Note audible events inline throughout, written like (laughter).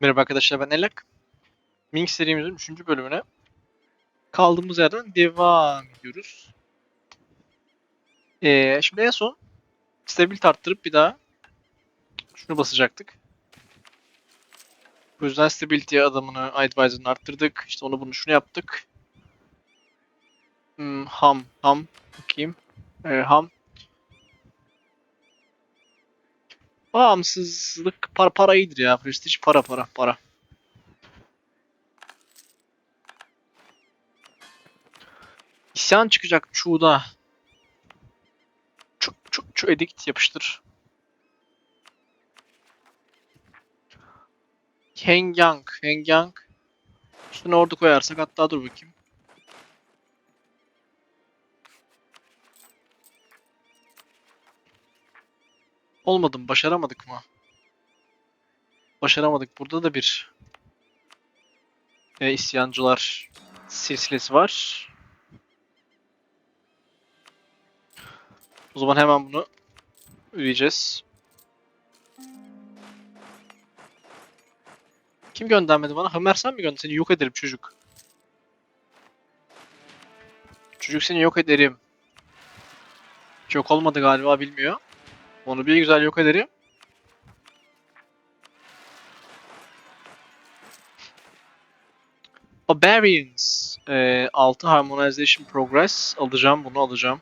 Merhaba arkadaşlar ben Elak. Mink serimizin 3. bölümüne kaldığımız yerden devam ediyoruz. Ee, şimdi en son stability arttırıp bir daha şunu basacaktık. Bu yüzden stability adamını advisor'ını arttırdık. İşte onu bunu şunu yaptık. Hmm, ham, ham. Bakayım. Ee, ham. Bağımsızlık para, para iyidir ya. Prestige para para para. İsyan çıkacak Chu'da. Chu, chu, chu edict yapıştır. Hengyang, Hengyang. Üstüne ordu koyarsak hatta dur bakayım. Olmadı mı? Başaramadık mı? Başaramadık. Burada da bir e, isyancılar silsilesi var. O zaman hemen bunu ödeyeceğiz. Kim göndermedi bana? Ömer sen mi gönderdin? Seni yok ederim çocuk. Çocuk seni yok ederim. Çok olmadı galiba bilmiyor. Onu bir güzel yok ederim. Barbarians. Ee, 6 Harmonization Progress. Alacağım bunu alacağım.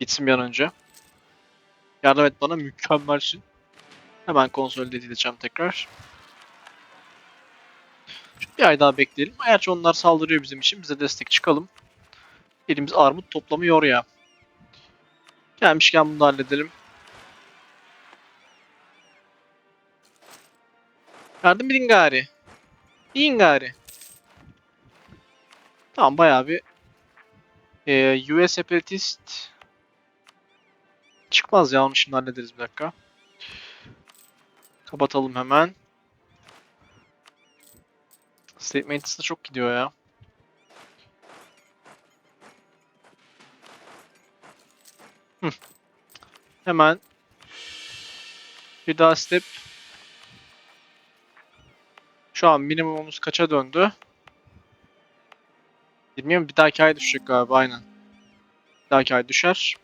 Gitsin bir an önce. Yardım et bana mükemmelsin. Hemen konsolide edeceğim tekrar. Şu bir ay daha bekleyelim. Eğer ki onlar saldırıyor bizim için bize destek çıkalım. Elimiz armut toplamıyor ya. Gelmişken bunu da halledelim. Yardım edin gari. İyin gari. Tamam bayağı bir ee, US separatist çıkmaz ya onu şimdi hallederiz bir dakika. Kapatalım hemen. State maintenance da çok gidiyor ya. Hı. Hemen bir daha step şu an minimumumuz kaça döndü? 20'ye mi? Bir dahaki ay düşecek galiba aynen. Bir dahaki ay düşer.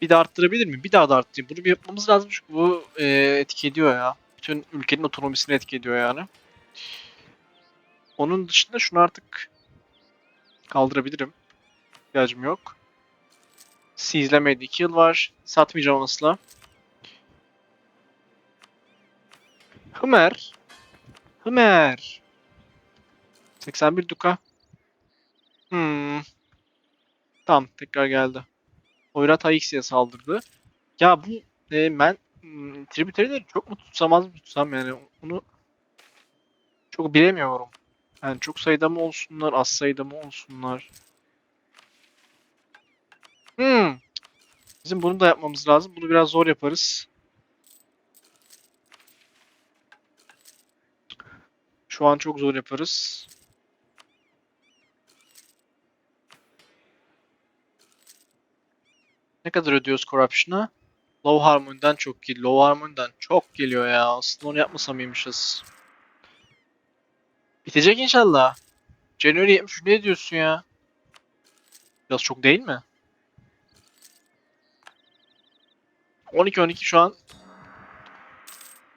Bir de arttırabilir miyim? Bir daha da arttırayım. Bunu bir yapmamız lazım çünkü bu e, etki ediyor ya. Bütün ülkenin otonomisini etki ediyor yani. Onun dışında şunu artık kaldırabilirim. İhtiyacım yok. Seizlemeydi 2 yıl var. Satmayacağım asla. Hımer. Hımer. 81 Duka. Hmm. Tamam tekrar geldi. Oyrat Aixia saldırdı. Ya bu e, ben hmm, tributary'leri çok mu tutsam az mı tutsam yani onu çok bilemiyorum. Yani çok sayıda mı olsunlar, az sayıda mı olsunlar. Hmm. Bizim bunu da yapmamız lazım. Bunu biraz zor yaparız. Şu an çok zor yaparız. Ne kadar ödüyoruz Corruption'a? Low Harmony'den çok geliyor. Low Harmony'den çok geliyor ya. Aslında onu yapmasam iyiymişiz. Bitecek inşallah. January 73 ne diyorsun ya? Biraz çok değil mi? 12-12 şu an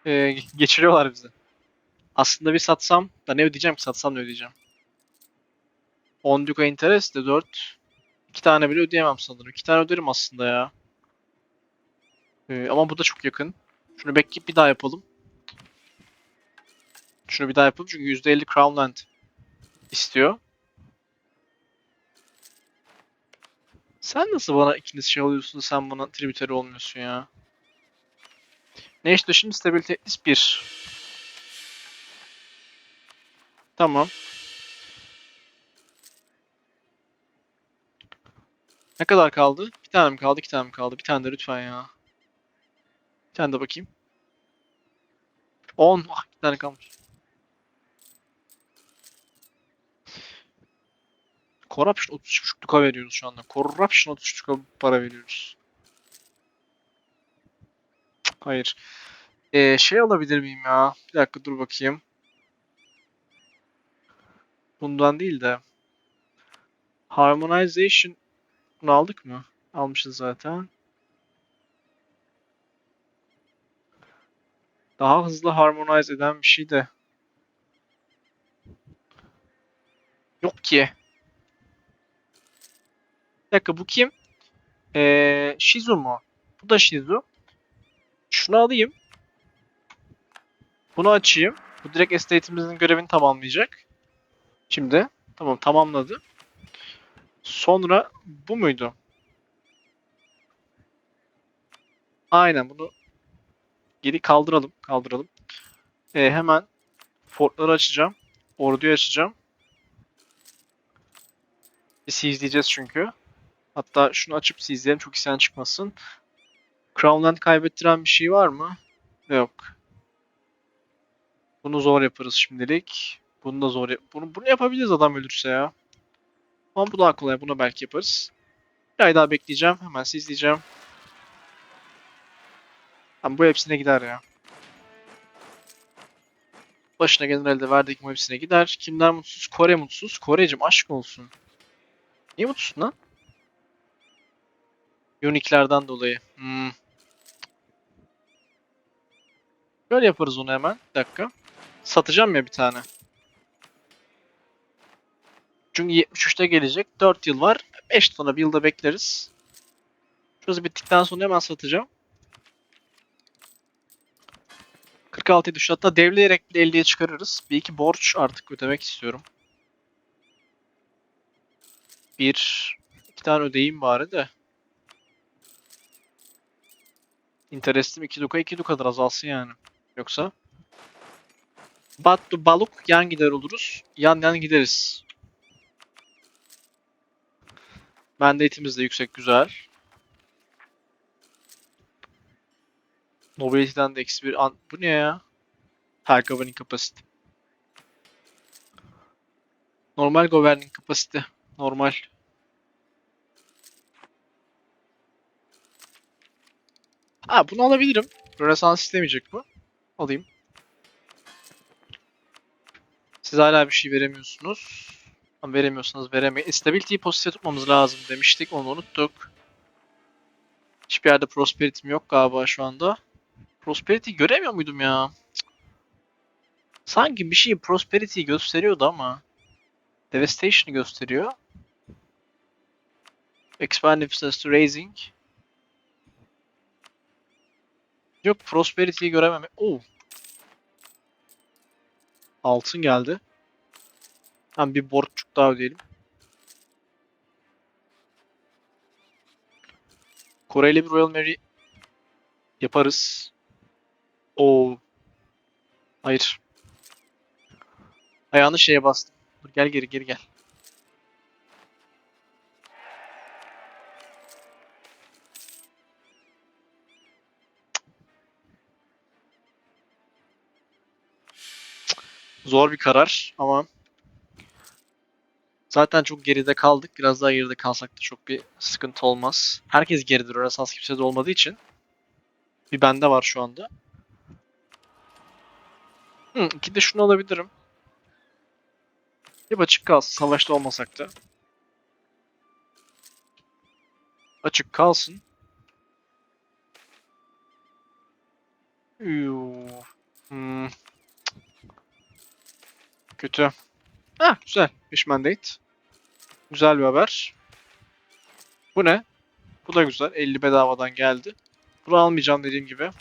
e, geçiriyorlar bizi. Aslında bir satsam da ne ödeyeceğim ki satsam ne ödeyeceğim. 10 Duka interest de 4. 2 tane bile ödeyemem sanırım. 2 tane öderim aslında ya. Ee, ama bu da çok yakın. Şunu bekleyip bir daha yapalım. Şunu bir daha yapalım çünkü %50 Crownland istiyor. Sen nasıl bana ikiniz şey oluyorsun sen bana tributary olmuyorsun ya? Ne işte şimdi stability 1. Tamam. Ne kadar kaldı? Bir tane mi kaldı? iki tane mi kaldı? Bir tane de lütfen ya. Bir tane de bakayım. 10. Ah bir tane kalmış. Corruption 33.5'luka veriyoruz şu anda. Corruption 33.5'luka para veriyoruz. Hayır. Ee, şey alabilir miyim ya? Bir dakika dur bakayım. Bundan değil de. Harmonization. Bunu aldık mı? Almışız zaten. Daha hızlı harmonize eden bir şey de. Yok ki. Bir dakika bu kim? Ee, Shizu mu? Bu da Shizu. Şunu alayım. Bunu açayım. Bu direkt estate'imizin görevini tamamlayacak. Şimdi. Tamam tamamladı. Sonra bu muydu? Aynen bunu geri kaldıralım. Kaldıralım. Ee, hemen fortları açacağım. Orduyu açacağım. Bir izleyeceğiz çünkü. Hatta şunu açıp izleyelim çok isyan çıkmasın. Crownland kaybettiren bir şey var mı? Yok. Bunu zor yaparız şimdilik. Bunu da zor yap bunu, bunu yapabiliriz adam ölürse ya. Ama bu daha kolay. Bunu belki yaparız. Bir ay daha bekleyeceğim. Hemen izleyeceğim. Ama bu hepsine gider ya. Başına generalde verdik bu hepsine gider. Kimler mutsuz? Kore mutsuz. Kore'cim aşk olsun. Niye mutsuzsun lan? Unique'lerden dolayı. Hmm. Böyle yaparız onu hemen. Bir dakika. Satacağım ya bir tane. Çünkü 73'te gelecek. 4 yıl var. 5 tane bir yılda bekleriz. Şurası bittikten sonra hemen satacağım. 46 düştü. Hatta devleyerek bile 50'ye çıkarırız. Bir iki borç artık ödemek istiyorum. Bir, iki tane ödeyeyim bari de. Interestim 2 duka 2 dukadır azalsın yani. Yoksa Battu balık yan gider oluruz. Yan yan gideriz. Mandate'imiz de yüksek güzel. Nobility'den de eksi bir an... Bu ne ya? Her governing capacity. Normal governing capacity. Normal. Ha bunu alabilirim. Rönesans istemeyecek bu. Alayım. Siz hala bir şey veremiyorsunuz. Ama veremiyorsanız veremeyin. Stability'yi pozisyon tutmamız lazım demiştik. Onu unuttuk. Hiçbir yerde prosperity'm yok galiba şu anda. Prosperity göremiyor muydum ya? Sanki bir şey Prosperity gösteriyordu ama. Devastation'ı gösteriyor. Expand Efficiency Raising. Yok Prosperity'yi göremem. Oo. Altın geldi. Hem bir borçluk daha ödeyelim. Kore'yle bir Royal Mary yaparız. Oo. Hayır. Ayağını şeye bastım. Dur gel geri geri gel. Zor bir karar ama zaten çok geride kaldık. Biraz daha geride kalsak da çok bir sıkıntı olmaz. Herkes geridir. Rönesans kimse de olmadığı için. Bir bende var şu anda. Hı, iki de şunu alabilirim. Hep açık kalsın. Savaşta olmasak da. Açık kalsın. Yuu. Hmm. Kötü. Ha güzel. 5 mandate. Güzel bir haber. Bu ne? Bu da güzel. 50 bedavadan geldi. Bunu almayacağım dediğim gibi.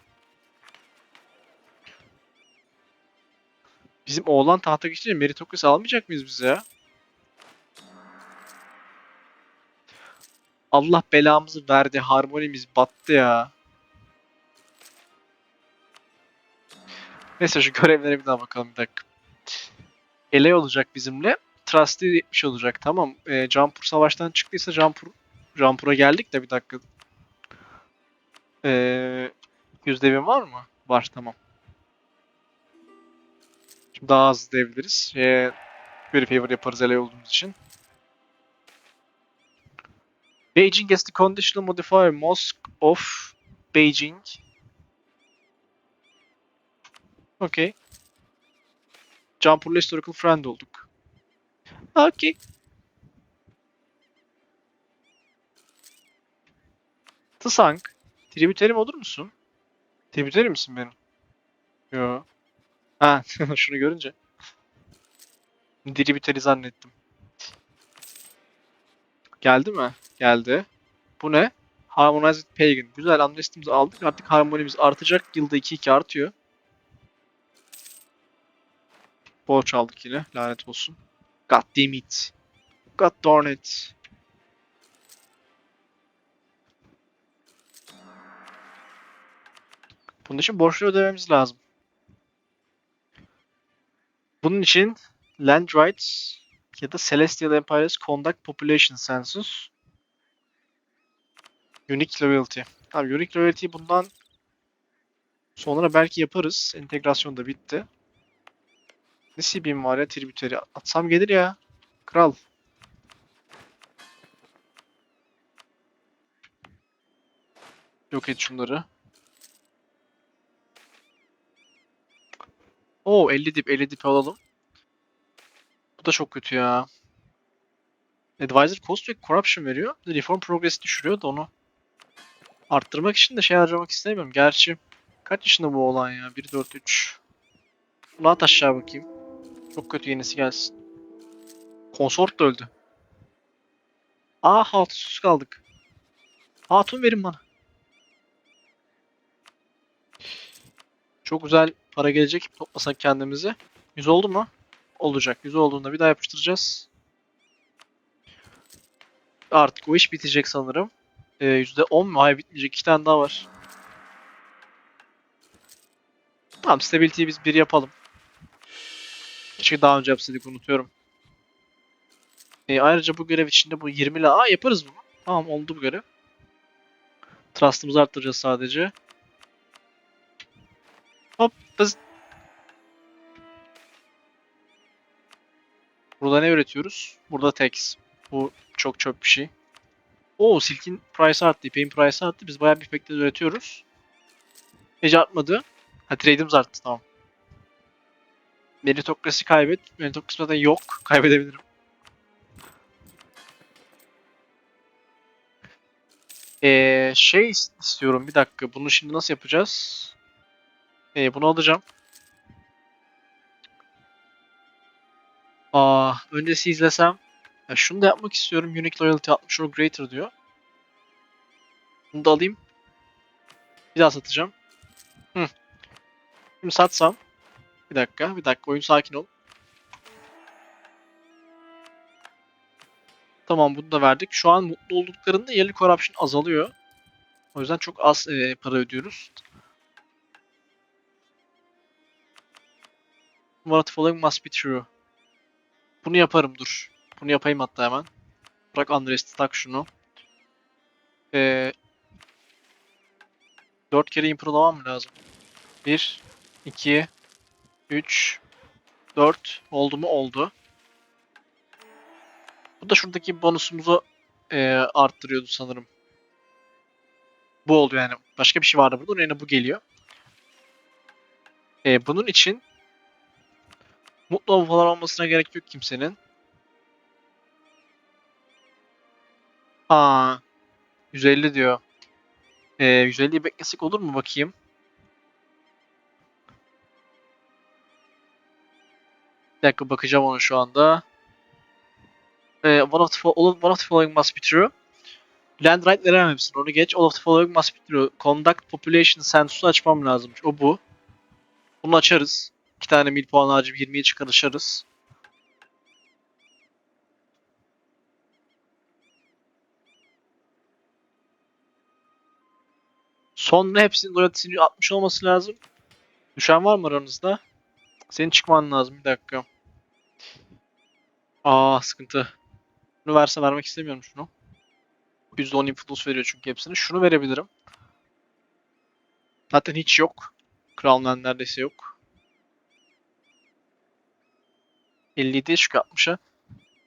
Bizim oğlan tahta geçince meritokrasi almayacak mıyız biz ya? Allah belamızı verdi. Harmonimiz battı ya. Neyse şu görevlere bir daha bakalım bir dakika. Ele olacak bizimle. Trusty 70 olacak tamam. E, Jampur savaştan çıktıysa Jampur Jampur'a geldik de bir dakika. Ee, yüzde bin var mı? Var tamam. Şimdi daha hızlı diyebiliriz. Şeye, bir favor yaparız ele olduğumuz için. Beijing has the conditional modifier Mosque of Beijing. Okey. Jumper'la historical friend olduk. Okey. Tsank. Tribüterim olur musun? Tribüteri misin benim? Yo. Ha, (laughs) şunu görünce. Tribüteri zannettim. Geldi mi? Geldi. Bu ne? Harmonized Pagan. Güzel Unrest'imizi aldık. Artık harmonimiz artacak. Yılda 2-2 artıyor. Borç aldık yine. Lanet olsun. God damn it. God darn it. Bunun için borçları ödememiz lazım. Bunun için Land Rights ya da Celestial Empires Conduct Population Census Unique Loyalty. Abi Unique Loyalty bundan sonra belki yaparız. Entegrasyon da bitti. Ne CB'm var ya tributary. Atsam gelir ya. Kral. Yok et şunları. Oo 50 dip 50 dip alalım. Bu da çok kötü ya. Advisor cost ve corruption veriyor. Reform progress düşürüyor da onu arttırmak için de şey harcamak istemiyorum. Gerçi kaç yaşında bu olan ya? 1 4 3. Bunu at aşağı bakayım. Çok kötü yenisi gelsin. Konsort da öldü. Aa hatınsız kaldık. Hatun verin bana. Çok güzel para gelecek toplasak kendimize. 100 oldu mu? Olacak. 100 olduğunda bir daha yapıştıracağız. Artık o iş bitecek sanırım. Ee, %10 mu? Hayır bitmeyecek. İki tane daha var. Tamam stability'yi biz bir yapalım. Keşke daha önce yapsaydık unutuyorum. Ee, ayrıca bu görev içinde bu 20 la... Aa yaparız bunu. Tamam oldu bu görev. Trust'ımızı arttıracağız sadece. Hop bız. Burada ne üretiyoruz? Burada text. Bu çok çöp bir şey. Oo Silk'in price arttı, İpek'in price arttı. Biz bayağı bir İpek'te üretiyoruz. Hiç artmadı. Ha trade'imiz arttı tamam. Meritokrasi kaybet. Meritokrasi zaten yok. Kaybedebilirim. Ee, şey istiyorum bir dakika. Bunu şimdi nasıl yapacağız? Ee, bunu alacağım. Aa, öncesi izlesem. Ya şunu da yapmak istiyorum. Unique Loyalty 60 or greater diyor. Bunu da alayım. Bir daha satacağım. Hı. Şimdi satsam. Bir dakika, bir dakika. Oyun sakin ol. Tamam bunu da verdik. Şu an mutlu olduklarında yerli corruption azalıyor. O yüzden çok az e, para ödüyoruz. The following must be true. Bunu yaparım dur. Bunu yapayım hatta hemen. Bırak Unrest'i tak şunu. Ee, 4 kere improlamam mı lazım? 1, 2, 3, 4. Oldu mu? Oldu. Bu da şuradaki bonusumuzu e, arttırıyordu sanırım. Bu oldu yani. Başka bir şey vardı burada. Yine bu geliyor. E, bunun için mutlu falan olmasına gerek yok kimsenin. Aa, 150 diyor. Ee, 150'yi beklesek olur mu bakayım? Bir dakika bakacağım onu şu anda. Ee, one, of the, one of the following must be true. Land right verememişsin onu geç. All of the following must be true. Conduct population census'u açmam lazımmış. O bu. Bunu açarız. İki tane mil puan harcayıp 20'ye çıkarışırız. Sonra hepsinin loyalty'sini 60 olması lazım. Düşen var mı aranızda? Senin çıkman lazım bir dakika. Aa sıkıntı. Bunu verse vermek istemiyorum şunu. %10 influence veriyor çünkü hepsini. Şunu verebilirim. Zaten hiç yok. Crownland neredeyse yok. 57'ye çıkıyor 60'a.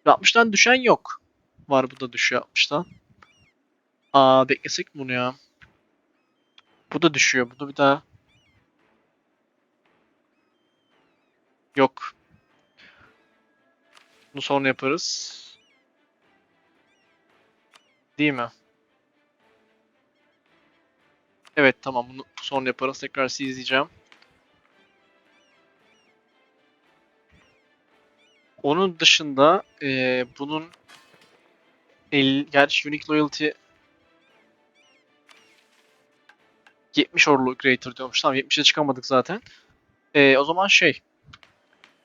60'tan düşen yok. Var bu da düşüyor 60'tan. Aa beklesek mi bunu ya? Bu da düşüyor. Bu da bir daha. Yok. Bunu sonra yaparız. Değil mi? Evet tamam bunu sonra yaparız. Tekrar sizi izleyeceğim. Onun dışında eee, bunun el, gerçi Unique Loyalty 70 orlu creator diyormuş. Tamam 70'e çıkamadık zaten. Eee, o zaman şey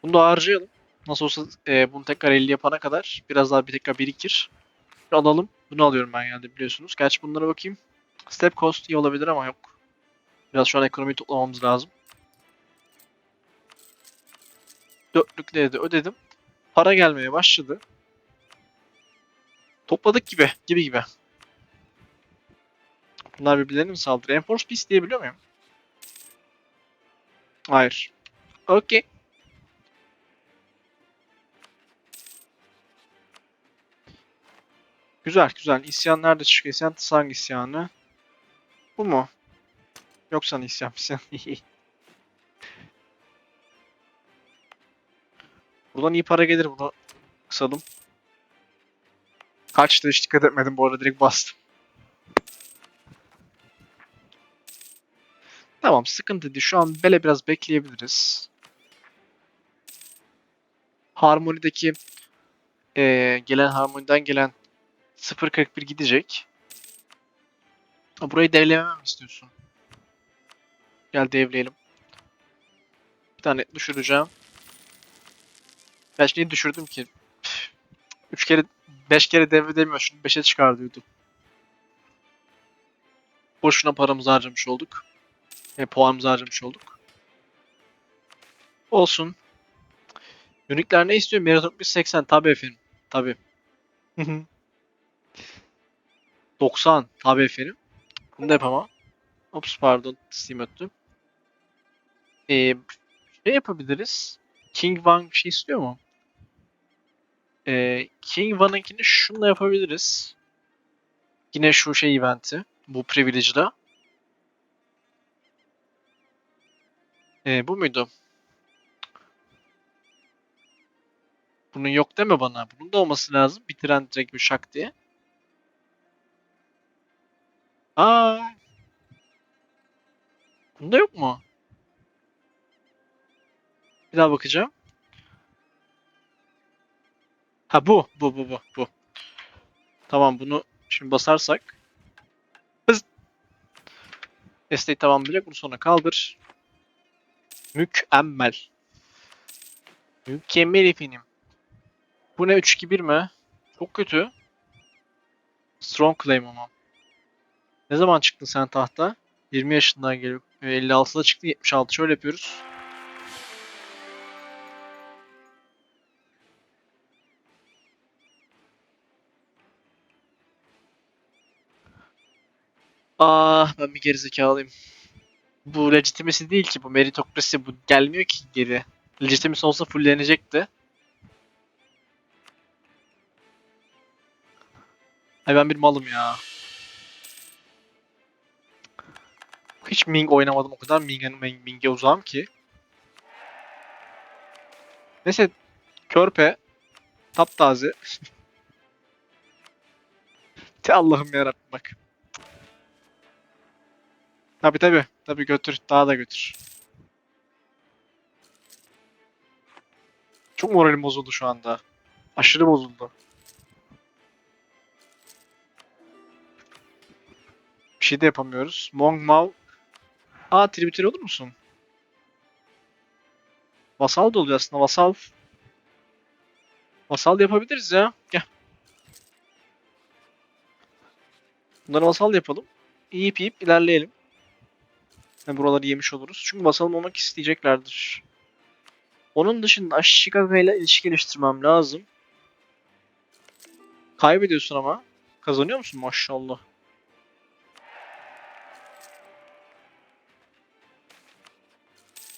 bunu da harcayalım. Nasıl olsa eee, bunu tekrar 50 yapana kadar biraz daha bir tekrar birikir. Alalım. Bunu alıyorum ben yani biliyorsunuz. Gerçi bunlara bakayım. Step cost iyi olabilir ama yok. Biraz şu an ekonomiyi toplamamız lazım. Dörtlükleri de ödedim. Para gelmeye başladı. Topladık gibi. Gibi gibi. Bunlar birbirlerine mi saldırıyor? Enforce Peace diyebiliyor muyum? Hayır. Okey. Güzel güzel. İsyan nerede çıkıyor? İsyan hangi isyanı? Bu mu? Yoksa isyan isyan. (laughs) Buradan iyi para gelir bunu kısalım. Kaçtı hiç dikkat etmedim bu arada direkt bastım. Tamam sıkıntı değil. Şu an böyle biraz bekleyebiliriz. Harmony'deki eee, gelen Harmony'den gelen 0.41 gidecek. Burayı devlememi mi istiyorsun? Gel devleyelim. Bir tane düşüreceğim. Gerçi niye düşürdüm ki? 3 kere 5 kere devre demiyor. Şunu 5'e çıkar diyordu. Boşuna paramızı harcamış olduk. E, puanımızı harcamış olduk. Olsun. Unikler ne istiyor? Meritok 180. Tabii efendim. Tabii. 90. Tabii efendim. Bunu da yapamam. Ops pardon. Steam öttü. Ee, şey yapabiliriz. King Wang bir şey istiyor mu? Ee, King Wang'ınkini şunla yapabiliriz. Yine şu şey eventi. Bu privilege'da. Ee, bu muydu? Bunun yok deme bana. Bunun da olması lazım. Bitiren direkt bir şak diye. Aa. Bunda yok mu? Bir daha bakacağım. Ha bu. Bu bu bu bu. Tamam bunu şimdi basarsak. Desteği tamamlayacak. Bunu sonra kaldır. Mükemmel. Mükemmel efendim. Bu ne 3-2-1 mi? Çok kötü. Strong claim ama. Ne zaman çıktın sen tahta? 20 yaşından gelip 56'da çıktı 76 şöyle yapıyoruz. Ah ben bir gerizekalıyım. Bu legitimisi değil ki bu meritokrasi bu gelmiyor ki geri. Legitimisi olsa fulllenecekti. Ay ben bir malım ya. Hiç Ming oynamadım o kadar Ming'e Ming, Ming'e uzağım ki. Neyse körpe taptaze. (laughs) Te Allah'ım yarabbim bak. Tabi tabi. Tabi götür. Daha da götür. Çok moralim bozuldu şu anda. Aşırı bozuldu. Bir şey de yapamıyoruz. Mong Mao. Aa tribüteri olur musun? Vasal da oluyor aslında. Vasal. Vasal da yapabiliriz ya. Gel. Bunları vasal yapalım. Yiyip yiyip ilerleyelim. Ve buraları yemiş oluruz. Çünkü vasalım olmak isteyeceklerdir. Onun dışında Ashikaga ile ilişki geliştirmem lazım. Kaybediyorsun ama. Kazanıyor musun maşallah.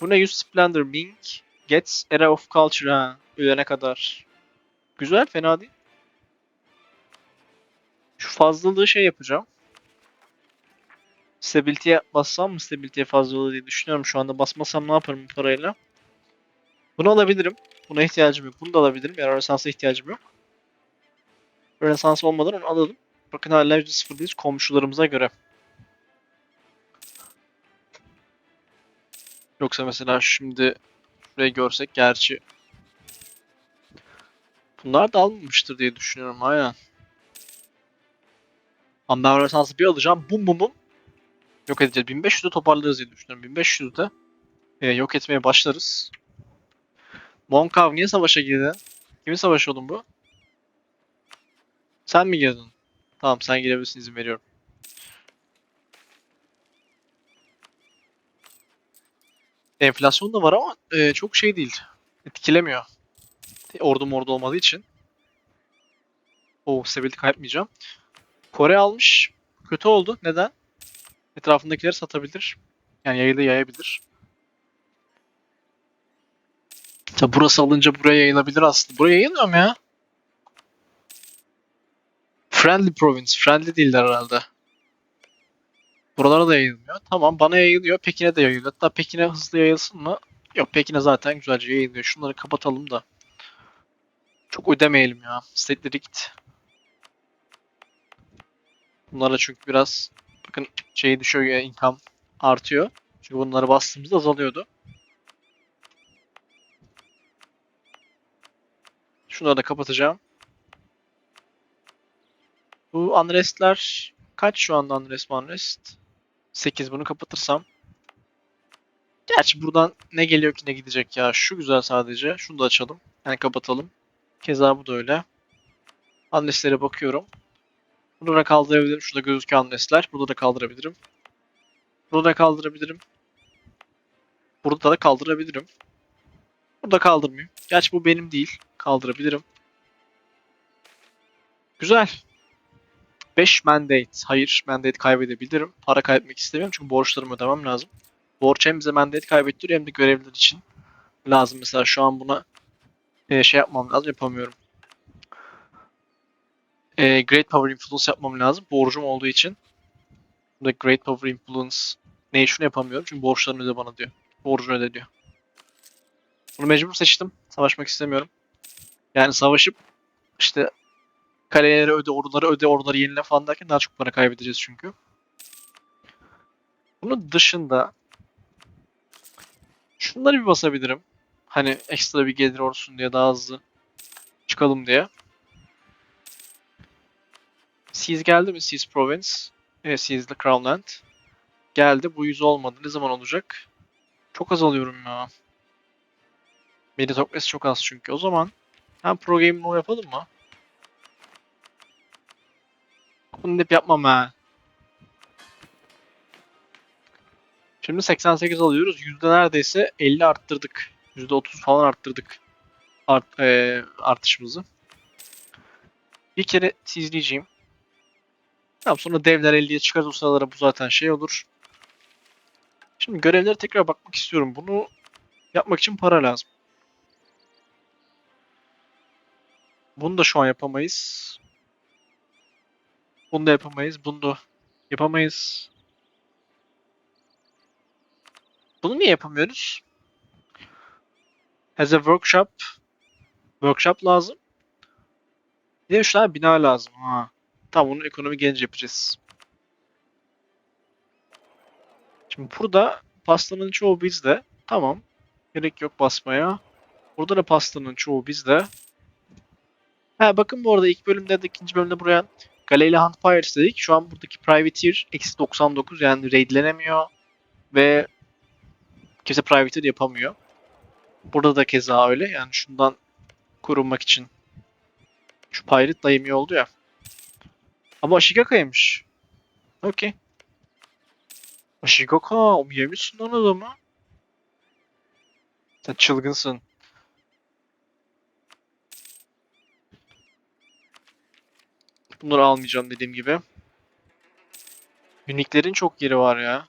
Bu ne? 100 Splendor Ming gets Era of Culture ha. Ölene kadar. Güzel fena değil. Şu fazlalığı şey yapacağım. Stability'ye bassam mı stability'ye fazlalığı diye düşünüyorum şu anda. Basmasam ne yaparım bu parayla? Bunu alabilirim. Buna ihtiyacım yok. Bunu da alabilirim. Yani Rönesans'a ihtiyacım yok. Rönesans olmadan onu alalım. Bakın hala %0'dayız komşularımıza göre. Yoksa mesela şimdi şurayı görsek gerçi bunlar da almamıştır diye düşünüyorum aynen. Ama ben Rönesans'ı bir alacağım. Bum bum bum. Yok edeceğiz. 1500'de toparlarız diye düşünüyorum. 1500'de e, yok etmeye başlarız. Monkav niye savaşa girdi? Kimin savaşı oğlum bu? Sen mi girdin? Tamam sen girebilirsin izin veriyorum. Enflasyon da var ama e, çok şey değil. Etkilemiyor. Ordu olmadığı için. O stability kaybetmeyeceğim. Kore almış. Kötü oldu. Neden? Etrafındakileri satabilir. Yani yayılı yayabilir. Tabi burası alınca buraya yayılabilir aslında. Buraya yayılmıyor mu ya? Friendly province. Friendly değiller herhalde. Buralara da yayılmıyor. Tamam bana yayılıyor. Pekin'e de yayılıyor. Hatta Pekin'e hızlı yayılsın mı? Yok Pekin'e zaten güzelce yayılıyor. Şunları kapatalım da. Çok ödemeyelim ya. State'leri git. Bunlara çünkü biraz bakın şey düşüyor ya income artıyor. Çünkü bunları bastığımızda azalıyordu. Şunları da kapatacağım. Bu unrest'ler kaç şu anda unrest unrest? 8 bunu kapatırsam. Gerçi buradan ne geliyor ki ne gidecek ya. Şu güzel sadece. Şunu da açalım. Yani kapatalım. Keza bu da öyle. Unrest'lere bakıyorum. Bunu da kaldırabilirim. Şurada gözüküyor unrest'ler. Burada da kaldırabilirim. Burada da kaldırabilirim. Burada da kaldırabilirim. Burada kaldırmayayım. Gerçi bu benim değil. Kaldırabilirim. Güzel. 5 mandate. Hayır, mandate kaybedebilirim. Para kaybetmek istemiyorum çünkü borçlarımı ödemem lazım. Borç hem bize mandate kaybettiriyor hem de görevliler için lazım. Mesela şu an buna e, şey yapmam lazım, yapamıyorum. E, Great Power Influence yapmam lazım. Borcum olduğu için. Burada Great Power Influence Nation yapamıyorum çünkü borçlarını öde bana diyor. Borcunu öde diyor. Bunu mecbur seçtim. Savaşmak istemiyorum. Yani savaşıp işte kaleleri öde, orduları öde, orduları yenile falan derken daha çok para kaybedeceğiz çünkü. Bunun dışında şunları bir basabilirim. Hani ekstra bir gelir olsun diye daha hızlı çıkalım diye. Siege geldi mi? Siege Province. Evet Siege'de Crownland. Geldi. Bu yüz olmadı. Ne zaman olacak? Çok az alıyorum ya. Meritocracy çok az çünkü. O zaman hem Pro Game Mode yapalım mı? Bunu hep yapmam ha. Şimdi 88 alıyoruz. Yüzde neredeyse 50 arttırdık. Yüzde 30 falan arttırdık. Art, e, artışımızı. Bir kere sizleyeceğim. Tamam sonra devler 50'ye çıkarız o sıralara bu zaten şey olur. Şimdi görevlere tekrar bakmak istiyorum. Bunu yapmak için para lazım. Bunu da şu an yapamayız. Bunu da yapamayız. Bunu da yapamayız. Bunu niye yapamıyoruz? Has a workshop. Workshop lazım. Bir de 3 tane bina lazım. Ha. Tamam bunu ekonomi gelince yapacağız. Şimdi burada pastanın çoğu bizde. Tamam. Gerek yok basmaya. Burada da pastanın çoğu bizde. Ha bakın bu arada ilk bölümde de ikinci bölümde buraya Galeyla Hunt Pirates dedik. Şu an buradaki Privateer eksi 99 yani raidlenemiyor ve kimse Privateer yapamıyor. Burada da keza öyle. Yani şundan korunmak için şu Pirate dayımıyor oldu ya. Ama Ashigaka'ymış. Okey. Ashigaka, yemişsin lan adamı. Sen çılgınsın. Bunları almayacağım dediğim gibi. Uniklerin çok yeri var ya.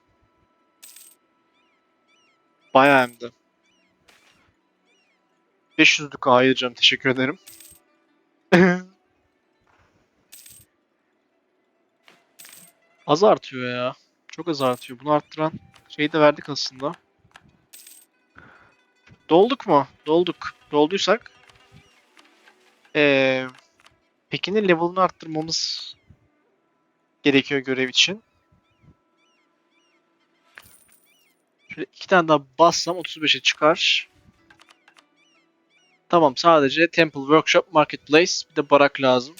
Bayağı hem de. 500'lük ayıracağım. Teşekkür ederim. (laughs) az artıyor ya. Çok az artıyor. Bunu arttıran şeyi de verdik aslında. Dolduk mu? Dolduk. Dolduysak ee, Pekin'in level'ını arttırmamız gerekiyor görev için. Şöyle iki tane daha bassam 35'e çıkar. Tamam sadece Temple, Workshop, Marketplace bir de barak lazım.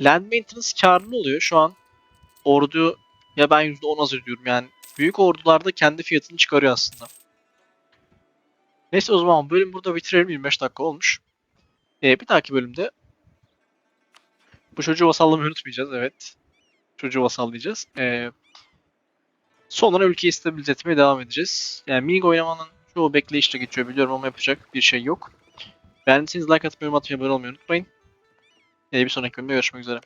Land Maintenance karlı oluyor şu an. Ordu ya ben %10 az ödüyorum yani. Büyük ordularda kendi fiyatını çıkarıyor aslında. Neyse o zaman bölüm burada bitirelim. 25 dakika olmuş. Ee, bir dahaki bölümde bu çocuğu vasallamayı unutmayacağız. Evet. Çocuğu vasallayacağız. Ee, sonra ülkeyi stabilize etmeye devam edeceğiz. Yani minig oynamanın çoğu bekleyişle geçiyor biliyorum ama yapacak bir şey yok. Beğendiyseniz like atmayı, yorum atmayı, abone olmayı unutmayın. Ee, bir sonraki bölümde görüşmek üzere.